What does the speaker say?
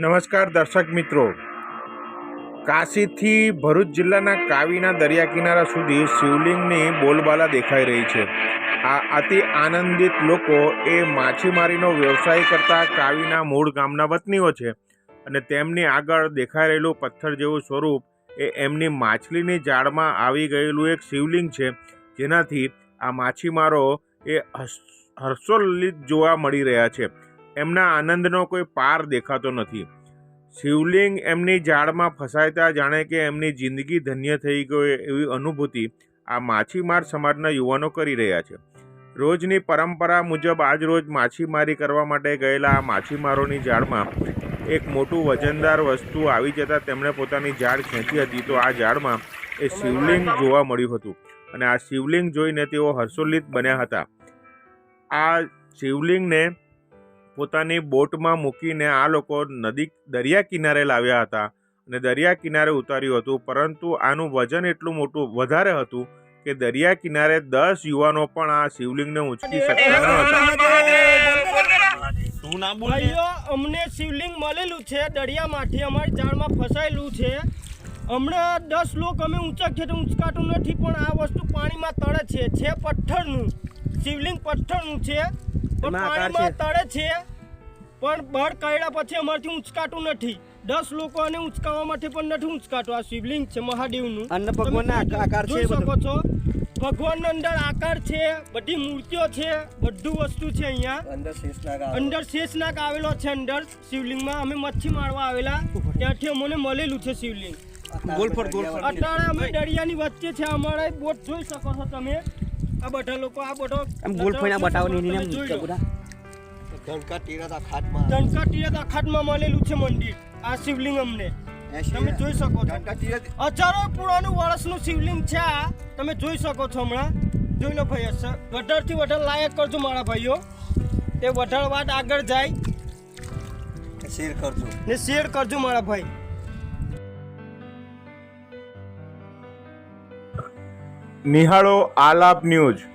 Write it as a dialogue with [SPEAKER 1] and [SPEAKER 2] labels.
[SPEAKER 1] નમસ્કાર દર્શક મિત્રો. કાશીથી ભરૂચ જિલ્લાના કાવીના દરિયા કિનારા સુધી શિવલિંગની બોલબાલા દેખાઈ રહી છે. આ અતિ આનંદિત લોકો એ માછીમારીનો વ્યવસાય કરતા કાવીના મૂળ ગામના વતનીઓ છે અને તેમની આગળ દેખાઈ રહેલું પથ્થર જેવું સ્વરૂપ એ એમની માછલીની જાળમાં આવી ગયેલું એક શિવલિંગ છે, જેનાથી આ માછીમારો એ હર્ષ- હર્ષોલ્લિત જોવા મળી રહ્યા છે. એમના આનંદનો કોઈ પાર દેખાતો નથી. શિવલિંગ એમની જાળમાં ફસાયતા જાણે કે એમની જિંદગી ધન્ય થઈ ગઈ એવી અનુભૂતિ આ માછીમાર સમાજના યુવાનો કરી રહ્યા છે. રોજની પરંપરા મુજબ આજ રોજ માછીમારી કરવા માટે ગયેલા આ માછીમારોની જાળમાં એક મોટું વજનદાર વસ્તુ આવી જતાં તેમણે પોતાની જાળ ખેંચી હતી તો આ જાળમાં એ શિવલિંગ જોવા મળ્યું હતું અને આ શિવલિંગ જોઈને તેઓ હર્ષોલ્લિત બન્યા હતા. આ શિવલિંગને પોતાની બોટમાં મૂકીને આ લોકો નદી દરિયા કિનારે લાવ્યા હતા અને દરિયા કિનારે ઉતાર્યું હતું પરંતુ આનું વજન એટલું મોટું વધારે હતું કે દરિયા કિનારે દસ યુવાનો પણ આ શિવલિંગને ઉંચકી શકતા ન હતા
[SPEAKER 2] ના
[SPEAKER 3] ભાઈઓ અમને શિવલિંગ મળેલું છે દરિયામાંથી અમારી જાળમાં ફસાયેલું છે હમણાં દસ લોક અમે ઊંચા છે તો ઊંચકાતું નથી પણ આ વસ્તુ પાણીમાં તળે છે છે પથ્થરનું શિવલિંગ પથ્થરનું છે પાણીમાં તળે છે. પણ બળ કાઢ્યા પછી અમારથી ઉંચકાતું નથી. દસ લોકો આને ઊંચકાવવા માટે પણ નથી ઉંચકાતું આ શિવલિંગ છે મહાદેવનું.
[SPEAKER 4] અન્ન
[SPEAKER 3] ભગવાન
[SPEAKER 4] ભગવાનના આકાર- છે
[SPEAKER 3] જોઈ શકો છો. ભગવાનનો અંદર આકાર છે બધી મૂર્તિઓ છે બધું વસ્તુ છે અહીંયા.
[SPEAKER 4] અંદર શેષનાગ
[SPEAKER 3] અંદર શેષનાગ આવેલો છે અંદર. શિવલિંગમાં અમે મચ્છી મારવા આવેલા. ત્યાંથી અમને મળેલું છે શિવલિંગ. અત્યારે અમે દરિયાની વચ્ચે છે. અમારા બોટ જોઈ શકો છો તમે. આ બધા લોકો આ બધો
[SPEAKER 4] આમ ગોલ ફરીને બતાવો ને.
[SPEAKER 2] ધનકા તીરથ
[SPEAKER 3] ધનકા તીરથ મળેલું છે મંદિર આ શિવલિંગ અમને. તમે જોઈ શકો છો. હજારો પુરાણું વર્ષનું શિવલિંગ છે આ. તમે જોઈ શકો છો હમણાં. જોઈ લો ભાઈ સર વધારથી વધારે લાયક કરજો મારા ભાઈઓ. તે વધારે વાત આગળ જાય.
[SPEAKER 2] શેર કરજો.
[SPEAKER 3] ને શેર કરજો મારા ભાઈ.
[SPEAKER 1] નિહાળો આલાપ ન્યૂઝ.